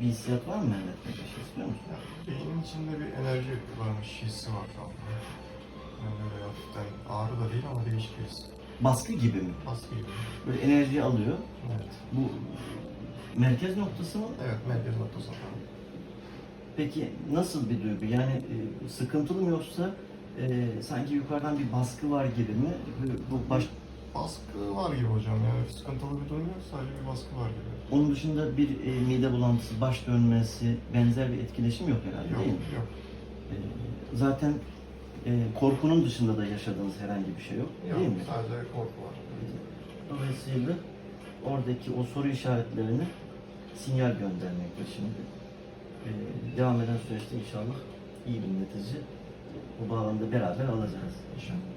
bir hissiyat var mı Mehmet Bey? Bir şey musun? Beynin içinde bir enerji varmış hissi var şu anda. Yani böyle hafiften ağrı da değil ama değişik bir his. Baskı gibi mi? Baskı gibi. Böyle enerji alıyor. Evet. Bu merkez noktası mı? Evet, merkez noktasında. Peki nasıl bir duygu? Yani e, sıkıntılı mı yoksa e, sanki yukarıdan bir baskı var gibi mi? Bu baş, Baskı var gibi hocam yani sıkıntılı bir durum yok sadece bir baskı var gibi. onun dışında bir e, mide bulantısı, baş dönmesi, benzer bir etkileşim yok herhalde Yok değil mi? yok. E, zaten e, korkunun dışında da yaşadığınız herhangi bir şey yok, Yok değil mi? sadece korku var. Dolayısıyla oradaki o soru işaretlerini sinyal göndermekte şimdi. E, devam eden süreçte inşallah iyi bir netice bu bağlamda beraber alacağız. İnşallah.